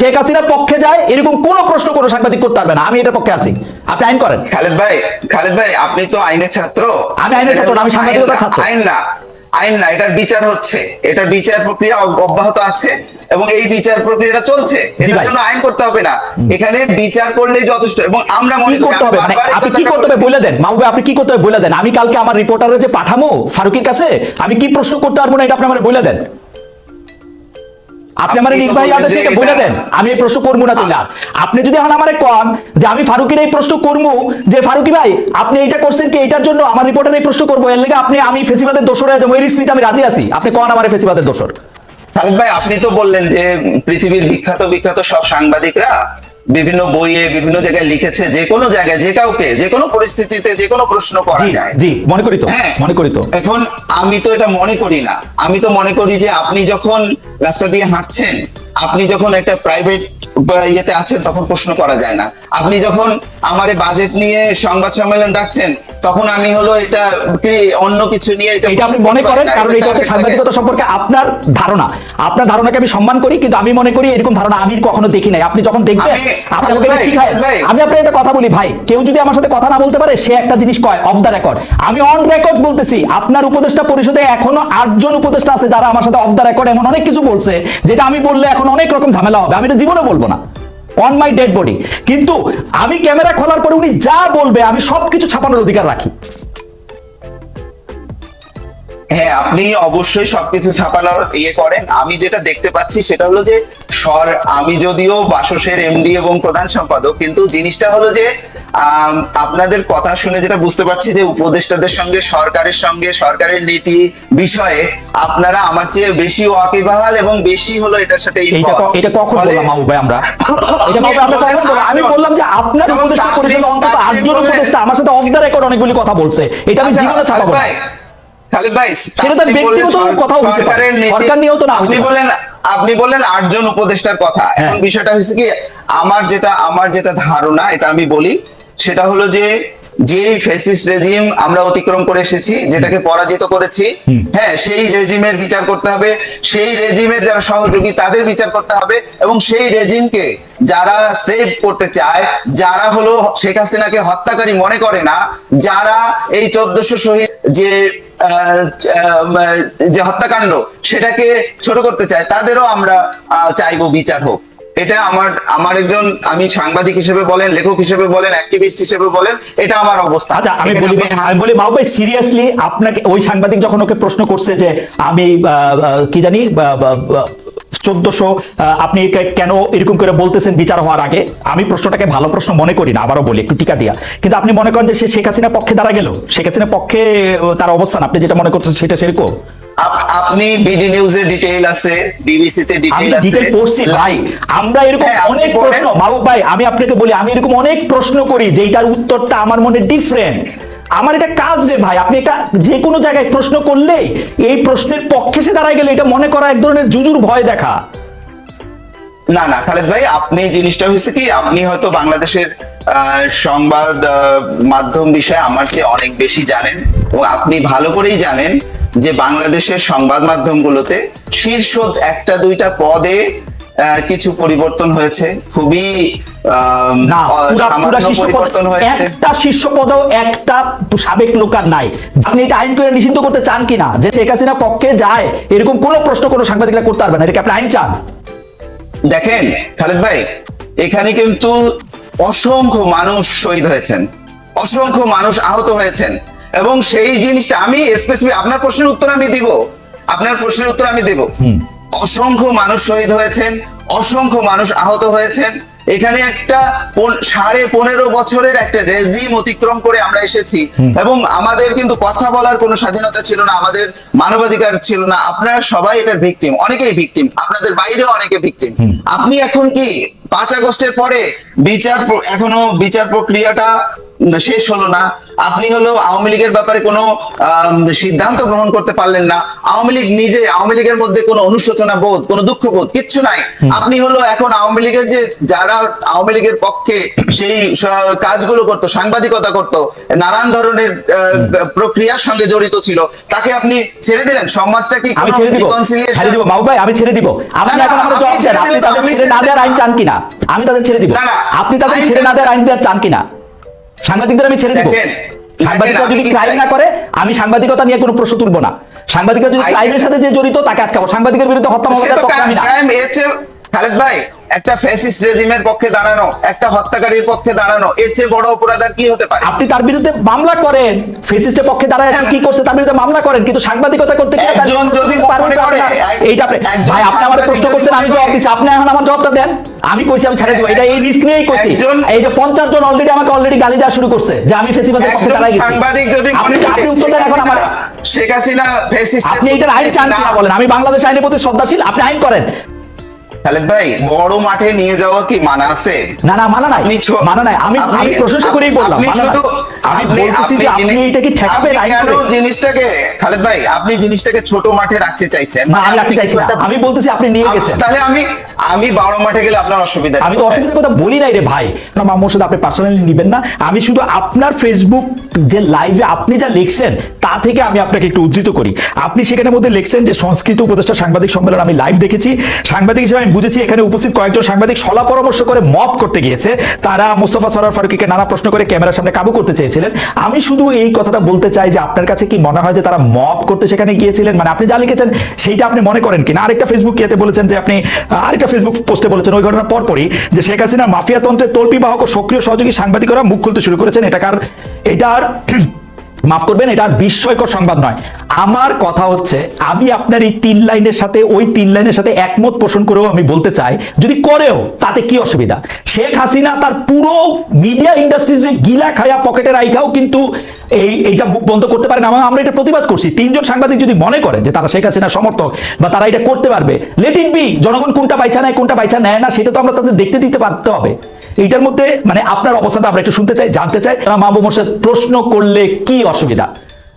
শেখ হাসিনার পক্ষে যায় এরকম কোনো প্রশ্ন কোনো সাংবাদিক করতে পারবে না। আমি এটার পক্ষে আছি। আপনি আইন করেন। খালেদ ভাই খালেদ ভাই আপনি তো আইনের ছাত্র। আমি আইনের ছাত্র না, আমি সাংবাদিকতার ছাত্র। আইন না আইন না এটার বিচার হচ্ছে। এটার বিচার প্রক্রিয়া অব্যাহত আছে এবং এই বিচার প্রক্রিয়াটা চলছে। এটার জন্য আইন করতে হবে না। এখানে বিচার করলেই যথেষ্ট এবং আমরা মনে করতে হবে? আপনি কি করতে হবে? বলে দেন। মাহবুবে আপনি কি করতে হবে? বলে দেন। আমি কালকে আমার রিপোর্টারে যে পাঠামো ফারুকের কাছে আমি কি প্রশ্ন করতে পারব না এটা আপনি আমার বলে দেন। আপনি আমার ভাই আদেশে এটা বলে দেন? আমি এই প্রশ্ন করব না তুই আপনি যদি হন আমারে কন যে আমি ফারুকের এই প্রশ্ন করব যে ফারুকি ভাই আপনি এটা করছেন কি? এটার জন্য আমার রিপোর্টার এই প্রশ্ন করব। এর লেগে আপনি আমি ফেসিবাদের দোষর হয়ে যাব। এই রিস্ক নিতে আমি রাজি আছি। আপনি কন আমার ফেসিবাদের দোষর? খালেদ ভাই আপনি তো বললেন যে পৃথিবীর বিখ্যাত বিখ্যাত সব সাংবাদিকরা বিভিন্ন বইয়ে বিভিন্ন জায়গায় লিখেছে যে কোনো জায়গায় যে কাউকে যে কোনো পরিস্থিতিতে যে কোনো প্রশ্ন করা যায়। জি মনে করি তো হ্যাঁ। মনে করি তো। এখন আমি তো এটা মনে করি না। আমি তো মনে করি যে আপনি যখন রাস্তা দিয়ে হাঁটছেন আপনি যখন একটা প্রাইভেট ইয়েতে আছেন তখন প্রশ্ন করা যায় না। আপনি যখন আমার বাজেট নিয়ে সংবাদ সম্মেলন ডাকছেন তখন আমি হলো এটা অন্য কিছু নিয়ে এটা আপনি মনে করেন? কারণ এটা হচ্ছে সাংবাদিকতা সম্পর্কে আপনার ধারণা। আপনার ধারণাকে আমি সম্মান করি কিন্তু আমি মনে করি এরকম ধারণা আমি কখনো দেখি নাই। আপনি যখন দেখবেন আমি আপনার একটা কথা বলি ভাই। কেউ যদি আমার সাথে কথা না বলতে পারে সে একটা জিনিস কয় অফ দ্য রেকর্ড আমি অন রেকর্ড বলতেছি আপনার উপদেষ্টা পরিষদে এখনও আটজন উপদেষ্টা আছে যারা আমার সাথে অফ দ্য রেকর্ড এমন অনেক কিছু বলছে যেটা আমি বললে এখন অনেক রকম ঝামেলা হবে। আমি এটা জীবনে বলব না। অন মাই ডেড বডি কিন্তু আমি ক্যামেরা খোলার পরে উনি যা বলবে, আমি সবকিছু ছাপানোর অধিকার রাখি। হ্যাঁ আপনি অবশ্যই সবকিছু ছাপানোর ইয়ে করেন। আমি যেটা দেখতে পাচ্ছি সেটা হলো যে সর আমি যদিও বাসসের এমডি এবং প্রধান সম্পাদক কিন্তু জিনিসটা হলো যে আপনাদের কথা শুনে যেটা বুঝতে পারছি যে উপদেষ্টাদের সঙ্গে সরকারের সঙ্গে সরকারের নীতি বিষয়ে আপনারা আমার চেয়ে বেশি ওয়াকিবহাল এবং বেশি হলো এটার সাথে এটা কখন বললাম মাহবুব ভাই আমরা? এটা আমরা বললাম? আমি বললাম যে আপনার উপদেষ্টা পরিষদ অন্তত আটজন উপদেষ্টা আমার সাথে অফ দ্য রেকর্ড অনেকগুলি কথা বলছে। এটা আমি আচ্ছা, জীবনে ছাপাবো না। খালেদ ভাই সেটা ব্যক্তিগত কথা সরকার নিয়েও তো না আপনি পারে। বললেন আপনি বললেন আটজন উপদেষ্টার কথা এখন হ্যাঁ। বিষয়টা হয়েছে কি আমার যেটা আমার যেটা ধারণা এটা আমি বলি সেটা হলো যে যে ফেসিস্ট রেজিম আমরা অতিক্রম করে এসেছি যেটাকে পরাজিত করেছি হ্যাঁ সেই রেজিমের বিচার করতে হবে সেই রেজিমের যারা সহযোগী তাদের বিচার করতে হবে এবং সেই রেজিমকে যারা সেভ করতে চায় যারা হলো শেখ হাসিনাকে হত্যাকারী মনে করে না যারা এই চোদ্দশো শহীদ যে যে হত্যাকাণ্ড সেটাকে ছোট করতে চায় তাদেরও আমরা আহ, চাইব বিচার হোক। এটা আমার আমার একজন আমি সাংবাদিক হিসেবে বলেন লেখক হিসেবে বলেন অ্যাক্টিভিস্ট হিসেবে বলেন এটা আমার অবস্থা। আচ্ছা আমি বলি আমি বলি মাহবুব ভাই সিরিয়াসলি আপনাকে ওই সাংবাদিক যখন ওকে প্রশ্ন করছে যে আমি কি জানি চোদ্দশো আপনি কেন এরকম করে বলতেছেন বিচার হওয়ার আগে? আমি প্রশ্নটাকে ভালো প্রশ্ন মনে করি না আবারও বলি একটু টিকা দিয়া। কিন্তু আপনি মনে করেন যে সে শেখ হাসিনার পক্ষে দাঁড়া গেল? শেখ হাসিনার পক্ষে তার অবস্থান আপনি যেটা মনে করছেন সেটা সেরকম? আপনি বিডি নিউজে ডিটেইল আছে বিবিসি তে ডিটেইল আছে। পড়ছি ভাই। আমরা এরকম হ্যাঁ, অনেক প্রশ্ন মাহবুব ভাই আমি আপনাকে বলি আমি এরকম অনেক প্রশ্ন করি যেটার উত্তরটা আমার মনে ডিফারেন্ট আমার এটা কাজ রে ভাই, আপনি এটা যে কোনো জায়গায় প্রশ্ন করলে এই প্রশ্নের পক্ষে সে দাঁড়ায় গেলে এটা মনে করা এক ধরনের জুজুর ভয় দেখা। না না, খালেদ ভাই, আপনি জিনিসটা হয়েছে কি, আপনি হয়তো বাংলাদেশের সংবাদ মাধ্যম বিষয়ে আমার চেয়ে অনেক বেশি জানেন এবং আপনি ভালো করেই জানেন যে বাংলাদেশের সংবাদ মাধ্যমগুলোতে শীর্ষ একটা দুইটা পদে কিছু পরিবর্তন হয়েছে। খুবই পরিবর্তন হয়েছে। একটা শীর্ষ পদেও একটা সাবেক লোক আর নাই। আপনি এটা আইন করে নিষিদ্ধ করতে চান কিনা? যে শেখ হাসিনা পক্ষে যায় এরকম কোনো প্রশ্ন কোনো সাংবাদিকরা করতে পারবে না। আপনি আইন চান? দেখেন খালেদ ভাই এখানে কিন্তু অসংখ্য মানুষ শহীদ হয়েছেন। অসংখ্য মানুষ আহত হয়েছেন। এবং সেই জিনিসটা আমি স্পেসিফিক আপনার প্রশ্নের উত্তর আমি দিব। আপনার প্রশ্নের উত্তর আমি দেব। অসংখ্য মানুষ শহীদ হয়েছেন অসংখ্য মানুষ আহত হয়েছেন। এখানে একটা সাড়ে পনেরো বছরের একটা রেজিম অতিক্রম করে আমরা এসেছি। এবং আমাদের কিন্তু কথা বলার কোনো স্বাধীনতা ছিল না আমাদের মানবাধিকার ছিল না। আপনারা সবাই এটার ভিকটিম অনেকেই ভিকটিম আপনাদের বাইরেও অনেকে ভিকটিম আপনি এখন কি পাঁচ আগস্টের পরে বিচার এখনও বিচার প্রক্রিয়াটা শেষ হলো না? আপনি হলো আওয়ামী লীগের ব্যাপারে কোনো সিদ্ধান্ত গ্রহণ করতে পারলেন না। আওয়ামী লীগ নিজে আওয়ামী লীগের মধ্যে কোনো অনুশোচনা বোধ কোনো দুঃখ বোধ কিচ্ছু নাই। আপনি হলো এখন আওয়ামী লীগের যে যারা আওয়ামী লীগের পক্ষে সেই কাজগুলো করতো সাংবাদিকতা করতো নানান ধরনের প্রক্রিয়ার সঙ্গে জড়িত ছিল তাকে আপনি ছেড়ে দিলেন? সমাজটা কি আমি ছেড়ে দিব। ছেড়ে দিব। মাহবুব ভাই আমি ছেড়ে দিব। আপনি এখন আমাকে জবাব দেন। আপনি তাদের ছেড়ে না দেওয়ার আইন চান কিনা? আমি তাদের ছেড়ে দিব। আপনি তাদের ছেড়ে না দেওয়ার আইন চান কিনা? সাংবাদিকদের আমি ছেড়ে দেবো। সাংবাদিকরা যদি ক্রাইম না করে আমি সাংবাদিকতা নিয়ে কোনো প্রশ্ন তুলবো না। সাংবাদিকরা যদি ক্রাইমের সাথে যে জড়িত তাকে আটকাবো। সাংবাদিকের বিরুদ্ধে হত্যা মামলা আমি না। খালেদ ভাই একটা ফ্যাসিস্ট রেজিমের পক্ষে দাঁড়ানো একটা হত্যাকারীর পক্ষে দাঁড়ানো এর চেয়ে বড় অপরাধ আর কি হতে পারে? আপনি তার বিরুদ্ধে মামলা করেন ফেসিস্টের পক্ষে দাঁড়ায় কি করছে তার বিরুদ্ধে মামলা করেন কিন্তু সাংবাদিকতা করতে গিয়ে একজন যদি মনে করে, এইটা আপনি ভাই আপনি আমার প্রশ্ন করছেন আমি জবাব দিচ্ছি আপনি এখন আমার জবাবটা দেন। আমি কইছি আমি ছেড়ে দিব এটা এই রিস্ক নিয়েই কইছি। এই যে পঞ্চাশ জন অলরেডি আমাকে অলরেডি গালি দেওয়া শুরু করছে যে আমি ফেসিবাদের পক্ষে দাঁড়াই গেছি। সাংবাদিক যদি আপনি আপনি উত্তর দেন এখন আমার শেখ হাসিনা ফ্যাসিস্ট আপনি এটার আইন চান কিনা বলেন? আমি বাংলাদেশ আইনের প্রতি শ্রদ্ধাশীল আপনি আইন করেন। খালেদ ভাই বড় মাঠে নিয়ে যাওয়া কি মানা আছে? না না মানা নাই। মানা নাই। আমি আমি প্রশংসা করেই বললাম মানা নাই। আমি বলতেছি যে আপনি জিনিস- এটা কি ঠেকাবেন আইন করে। জিনিসটাকে খালেদ ভাই আপনি জিনিসটাকে ছোট মাঠে রাখতে চাইছেন? না আমি রাখতে চাইছি না। আমি বলতেছি আপনি নিয়ে গেছেন। তাহলে আমি আমি বড় মাঠে গেলে আপনার অসুবিধা আমি তো অসুবিধার কথা বলি নাই রে ভাই। না মামুর সাথে আপনি পার্সোনালি নিবেন না। আমি শুধু আপনার ফেসবুক যে লাইভে আপনি যা লিখছেন, তা থেকে আমি আপনাকে একটু উদ্ধৃত করি। আপনি সেখানের মধ্যে লিখছেন যে সংস্কৃত উপদেষ্টা সাংবাদিক সম্মেলন আমি লাইভ দেখেছি। সাংবাদিক হিসেবে আমি বুঝেছি এখানে উপস্থিত কয়েকজন সাংবাদিক সলা পরামর্শ করে মপ করতে গিয়েছে। তারা মোস্তফা সরার ফারুকিকে নানা প্রশ্ন করে ক্যামেরার সামনে কাবু করতে চেয়েছিলেন। আমি শুধু এই কথাটা বলতে চাই যে আপনার কাছে কি মনে হয় যে তারা মপ করতে সেখানে গিয়েছিলেন? মানে আপনি যা লিখেছেন, সেইটা আপনি মনে করেন কিনা? আরেকটা ফেসবুক ইয়েতে বলেছেন যে আপনি আরেকটা ফেসবুক পোস্টে বলেছেন, ওই ঘটনার পরপরই যে শেখ হাসিনার মাফিয়া তন্ত্রের তল্পি বাহক সক্রিয় সহযোগী সাংবাদিকরা মুখ খুলতে শুরু করেছেন এটাকার এটার মাফ করবেন, এটা বিস্ময়কর সংবাদ নয়। আমার কথা হচ্ছে, আমি আপনার এই তিন লাইনের সাথে, ওই তিন লাইনের সাথে একমত পোষণ করেও আমি বলতে চাই, যদি করেও তাতে কি অসুবিধা? শেখ হাসিনা তার পুরো মিডিয়া ইন্ডাস্ট্রিজ গিলা খায়া পকেটে রাইখাও কিন্তু এই, এইটা মুখ বন্ধ করতে পারে না। আমরা এটা প্রতিবাদ করছি। তিনজন সাংবাদিক যদি মনে করে যে তারা শেখ হাসিনার সমর্থক বা তারা এটা করতে পারবে লেট ইট বি জনগণ কোনটা বাইচা নেয় কোনটা বাইচা নেয় না, সেটা তো আমরা তাদের দেখতে দিতে পারতে হবে। এইটার মধ্যে মানে আপনার অবস্থাটা আমরা একটু শুনতে চাই, জানতে চাই মাহবুব মোর্শেদ প্রশ্ন করলে কি অসুবিধা?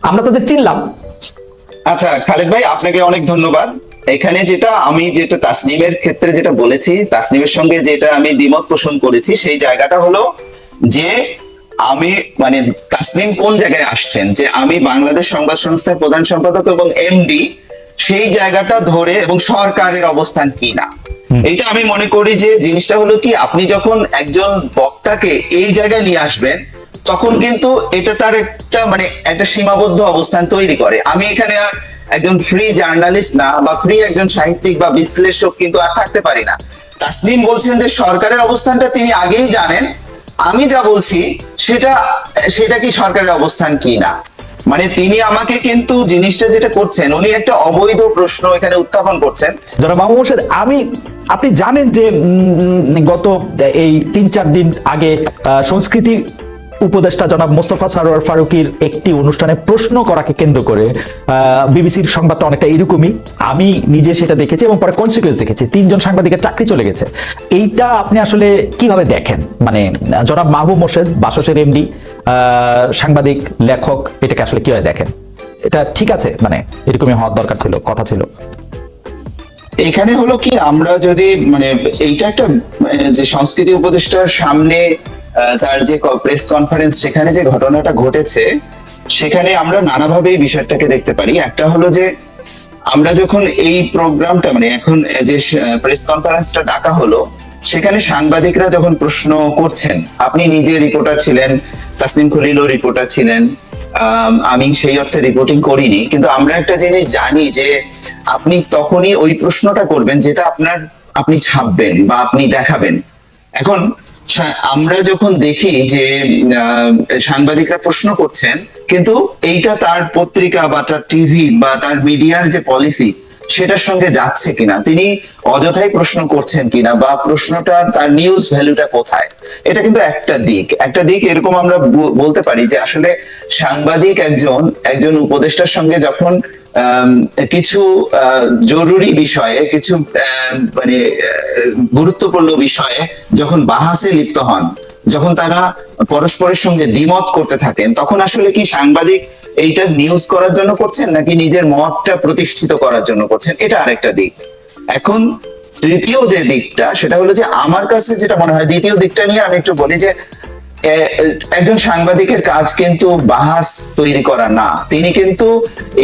আমরা তাদের চিনলাম। আচ্ছা খালেদ ভাই, আপনাকে অনেক ধন্যবাদ। এখানে যেটা আমি যেটা তাসনিমের ক্ষেত্রে যেটা বলেছি, তাসনিমের সঙ্গে যেটা আমি দ্বিমত পোষণ করেছি, সেই জায়গাটা হলো যে আমি মানে তাসনিম কোন জায়গায় আসছেন? যে আমি বাংলাদেশ সংবাদ সংস্থার প্রধান সম্পাদক এবং এমডি সেই জায়গাটা ধরে এবং সরকারের অবস্থান কি না? এটা আমি মনে করি যে জিনিসটা হলো কি আপনি যখন একজন বক্তাকে এই জায়গায় নিয়ে আসবেন তখন কিন্তু এটা তার একটা মানে একটা সীমাবদ্ধ অবস্থান তৈরি করে। আমি এখানে আর একজন ফ্রি জার্নালিস্ট না বা ফ্রি একজন সাহিত্যিক বা বিশ্লেষক কিন্তু আর থাকতে পারি না। তাসলিম বলছেন যে সরকারের অবস্থানটা তিনি আগেই জানেন আমি যা বলছি, সেটা সেটা কি সরকারের অবস্থান কি না? মানে তিনি আমাকে কিন্তু জিনিসটা যেটা করছেন, উনি একটা অবৈধ প্রশ্ন এখানে উত্থাপন করছেন। যারা মাহবুব মোর্শেদ, আমি, আপনি জানেন যে গত এই তিন চার দিন আগে সংস্কৃতি উপদেষ্টা জনাব মোস্তফা সারোয়ার ফারুকির একটি অনুষ্ঠানে প্রশ্ন করাকে কেন্দ্র করে বিবিসির সংবাদটা অনেকটা এরকমই। আমি নিজে সেটা দেখেছি এবং পরে কনসিকুয়েন্স দেখেছি। তিনজন সাংবাদিকের চাকরি চলে গেছে। এইটা আপনি আসলে কীভাবে দেখেন? মানে জনাব মাহবুব মোর্শেদ বাসসের এমডি সাংবাদিক লেখক এটাকে আসলে কীভাবে দেখেন? এটা ঠিক আছে? মানে এরকমই হওয়ার দরকার ছিল কথা ছিল। এখানে হলো কি আমরা যদি মানে এইটা একটা মানে, যে সংস্কৃতি উপদেষ্টার সামনে তার যে প্রেস কনফারেন্স সেখানে যে ঘটনাটা ঘটেছে সেখানে আমরা নানাভাবে এই বিষয়টাকে দেখতে পারি। একটা হলো যে আমরা যখন এই প্রোগ্রামটা মানে এখন যে প্রেস কনফারেন্সটা ডাকা হলো সেখানে সাংবাদিকরা যখন প্রশ্ন করছেন আপনি নিজে রিপোর্টার ছিলেন তাসনিম খলিলও রিপোর্টার ছিলেন আম, সেই অর্থে রিপোর্টিং করিনি কিন্তু আমরা একটা জিনিস জানি যে আপনি তখনই ওই প্রশ্নটা করবেন যেটা আপনার আপনি ছাপবেন বা আপনি দেখাবেন। এখন আমরা যখন দেখি যে সাংবাদিকরা প্রশ্ন করছেন, কিন্তু এইটা তার পত্রিকা বা তার টিভি বা তার মিডিয়ার যে পলিসি, সেটার সঙ্গে যাচ্ছে কিনা, তিনি অযথাই প্রশ্ন করছেন কিনা, বা প্রশ্নটা, তার নিউজ ভ্যালুটা কোথায়, এটা কিন্তু একটা দিক। একটা দিক এরকম আমরা বলতে পারি যে আসলে সাংবাদিক একজন একজন উপদেষ্টার সঙ্গে যখন কিছু জরুরি বিষয়ে, কিছু মানে গুরুত্বপূর্ণ বিষয়ে যখন বাহাসে লিপ্ত হন, যখন তারা পরস্পরের সঙ্গে দ্বিমত করতে থাকেন, তখন আসলে কি সাংবাদিক এইটা নিউজ করার জন্য করছেন, নাকি নিজের মতটা প্রতিষ্ঠিত করার জন্য করছেন? এটা আরেকটা দিক। এখন তৃতীয় যে দিকটা, সেটা হলো যে আমার কাছে যেটা মনে হয়, দ্বিতীয় দিকটা নিয়ে আমি একটু বলি যে একজন সাংবাদিকের কাজ কিন্তু বাহাস তৈরি করা না। তিনি কিন্তু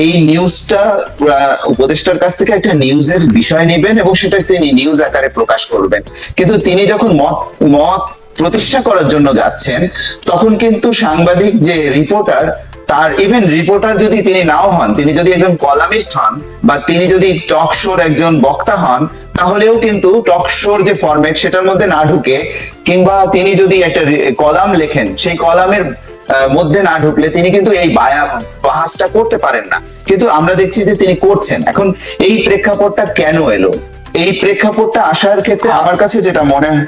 এই নিউজটা উপদেষ্টার কাছ থেকে একটা নিউজের বিষয় নেবেন এবং সেটা তিনি নিউজ আকারে প্রকাশ করবেন। কিন্তু তিনি যখন মত মত প্রতিষ্ঠা করার জন্য যাচ্ছেন, তখন কিন্তু সাংবাদিক যে রিপোর্টার তার ইভেন রিপোর্টার যদি তিনি নাও হন, তিনি যদি একজন কলামিস্ট হন বা তিনি যদি টক শোর একজন বক্তা হন, তাহলেও কিন্তু টক শোর যে ফরম্যাট সেটার মধ্যে না ঢুকে কিংবা তিনি যদি একটা কলাম লেখেন, সেই কলামের মধ্যে না ঢুকলে তিনি কিন্তু এই বাহাসটা করতে পারেন না। কিন্তু আমরা দেখছি যে তিনি করছেন। এখন এই প্রেক্ষাপটটা কেন এলো? এই প্রেক্ষাপটটা আসার ক্ষেত্রে আমার কাছে যেটা মনে হয়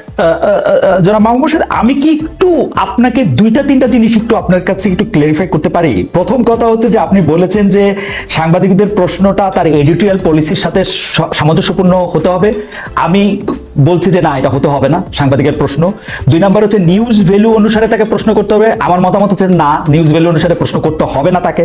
যারা মাহমুদ আমি কি একটু আপনাকে দুইটা, তিনটা জিনিস একটু আপনার কাছে একটু ক্লিয়ারিফাই করতে পারি? প্রথম কথা হচ্ছে যে আপনি বলেছেন যে সাংবাদিকদের প্রশ্নটা তার এডিটোরিয়াল পলিসির সাথে সামঞ্জস্যপূর্ণ হতে হবে। আমি বলছি যে না, এটা হতে হবে না, সাংবাদিকের প্রশ্ন। দুই নাম্বার হচ্ছে নিউজ ভ্যালু অনুসারে তাকে প্রশ্ন করতে হবে। আমার মতামত হচ্ছে না নিউজ ভ্যালু অনুসারে প্রশ্ন করতে হবে না তাকে।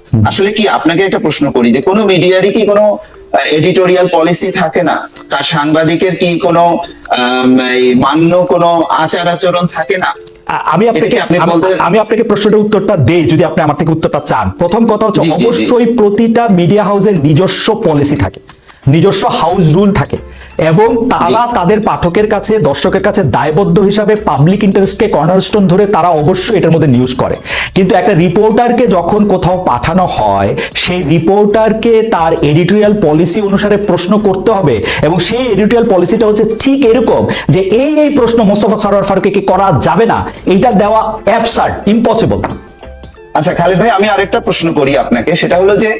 আসলে কি আপনাকে একটা প্রশ্ন করি যে কোনো মিডিয়ারই কি কোনো এডিটোরিয়াল পলিসি থাকে না? তার সাংবাদিকের কি কোনো মান্য কোনো আচার আচরণ থাকে না? আমি আপনাকে আমি- আপনাকে প্রশ্নটার উত্তরটা দেই যদি আপনি আমার থেকে উত্তরটা চান। প্রথম কথা হচ্ছে। অবশ্যই প্রতিটা মিডিয়া হাউসের নিজস্ব পলিসি থাকে। নিজস্ব হাউস রুল থাকে এবং তারা তাদের পাঠকের কাছে দর্শকের কাছে দায়বদ্ধ হিসাবে পাবলিক ইন্টারেস্টকে কর্নারস্টোন ধরে তারা অবশ্যই এটার মধ্যে নিউজ করে। কিন্তু একটা রিপোর্টারকে যখন কোথাও পাঠানো হয় সেই রিপোর্টারকে তার এডিটোরিয়াল পলিসি অনুসারে প্রশ্ন করতে হবে এবং সেই এডিটোরিয়াল পলিসিটা হচ্ছে ঠিক এরকম যে এই এই প্রশ্ন মোস্তফা সরোয়ার ফারুকে করা যাবে না? এটা দেওয়া অ্যাবসার্ড ইম্পসিবল আচ্ছা খালেদ ভাই আমি আরেকটা প্রশ্ন করি আপনাকে। সেটা হলো যে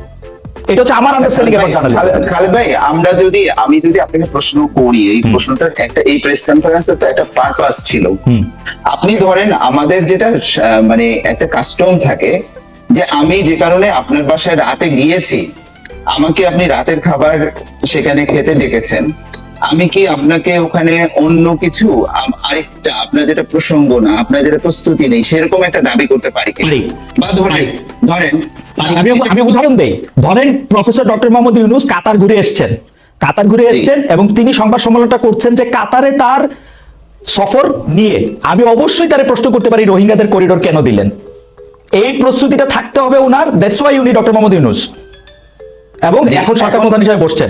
এটা হচ্ছে আমার আন্ডারস্ট্যান্ডিং খালেদ ভাই আমরা যদি আমি যদি আপনাকে প্রশ্ন করি এই প্রশ্নটা একটা এই প্রেস কনফারেন্সের তো একটা পারপাস ছিল। আপনি ধরেন আমাদের যেটা মানে একটা কাস্টম থাকে যে আমি যে কারণে আপনার বাসায় রাতে গিয়েছি আমাকে আপনি রাতের খাবার সেখানে খেতে ডেকেছেন আমি কি আপনাকে ওখানে অন্য কিছু? আরেকটা আপনার যেটা প্রসঙ্গ না আপনার যেটা প্রস্তুতি নেই সেরকম একটা দাবি করতে পারি বা ধরেন ধরেন আমি আমি উদাহরণ দেই। ধরেন professor doctor Mohammad Yunus Qatar ঘুরে এসেছেন। কাতার ঘুরে এসেছেন এবং তিনি সংবাদ সম্মেলনটা করছেন যে কাতারে তার সফর নিয়ে। আমি অবশ্যই তারে প্রশ্ন করতে পারি রোহিঙ্গাদের করিডোর কেন দিলেন? এই প্রস্তুতিটা থাকতে হবে ওনার দ্যাটস ওয়াই উনি ডক্টর মোহাম্মদ ইউনুস। এবং এখন সরকার প্রধান হিসেবে বসছেন।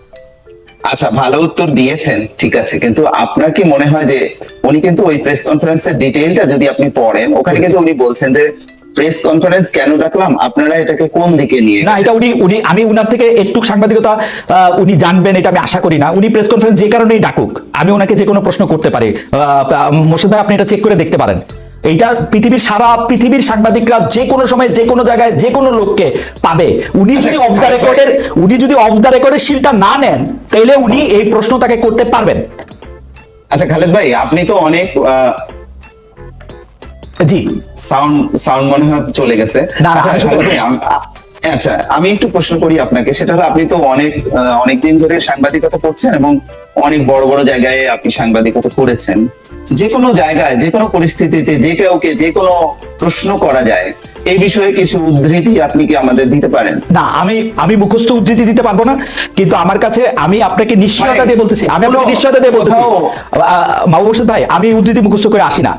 আচ্ছা ভালো উত্তর দিয়েছেন, ঠিক আছে, কিন্তু আপনার কি মনে হয় যে উনি কিন্তু ওই প্রেস কনফারেন্সের ডিটেইলটা যদি আপনি পড়েন, ওখানে কিন্তু উনি বলছেন যে প্রেস কনফারেন্স কেন ডাকলাম, আপনারা এটাকে কোন দিকে নিয়ে না, এটা উনি উনি, আমি উনার থেকে একটু সাংবাদিকতা উনি জানবেন, এটা আমি আশা করি না। উনি প্রেস কনফারেন্স যে কারণেই ডাকুক, আমি ওনাকে যে কোনো প্রশ্ন করতে পারি। মোর্শেদ ভাই, আপনি এটা চেক করে দেখতে পারেন। এইটা পৃথিবীর সারা পৃথিবীর সাংবাদিকরা যে কোনো সময় যে কোনো জায়গায় যে কোনো লোককে পাবে। উনি যদি আচ্ছা, অফ দ্য রেকর্ডের উনি যদি অফ দ্য রেকর্ডের শিলটা না নেন তাহলে উনি এই প্রশ্ন তাকে করতে পারবেন। আচ্ছা খালেদ ভাই আপনি তো অনেক জি। সাউন্ড সাউন্ড মনে হয় চলে গেছে। আচ্ছা, খালেদ ভাই, আচ্ছা আমি একটু প্রশ্ন করি আপনাকে। সেটা হলো আপনি তো অনেক অনেক দিন ধরে সাংবাদিকতা করছেন এবং অনেক বড় বড় জায়গায় আপনি সাংবাদিকতা করেছেন। যে কোনো জায়গায় যে কোনো পরিস্থিতিতে যে কাউকে যে কোনো প্রশ্ন করা যায় এই বিষয়ে কিছু উদ্ধৃতি আপনি কি আমাদের দিতে পারেন? না আমি আমি মুখস্থ উদ্ধৃতি দিতে পারব না কিন্তু আমার কাছে আমি আপনাকে নিশ্চয়তা মানে দিয়ে বলতেছি আমি আপনাকে নিশ্চয়তা দিয়ে বলতেছি। মাহবুব ভাই আমি উদ্ধৃতি মুখস্থ করে আসি না।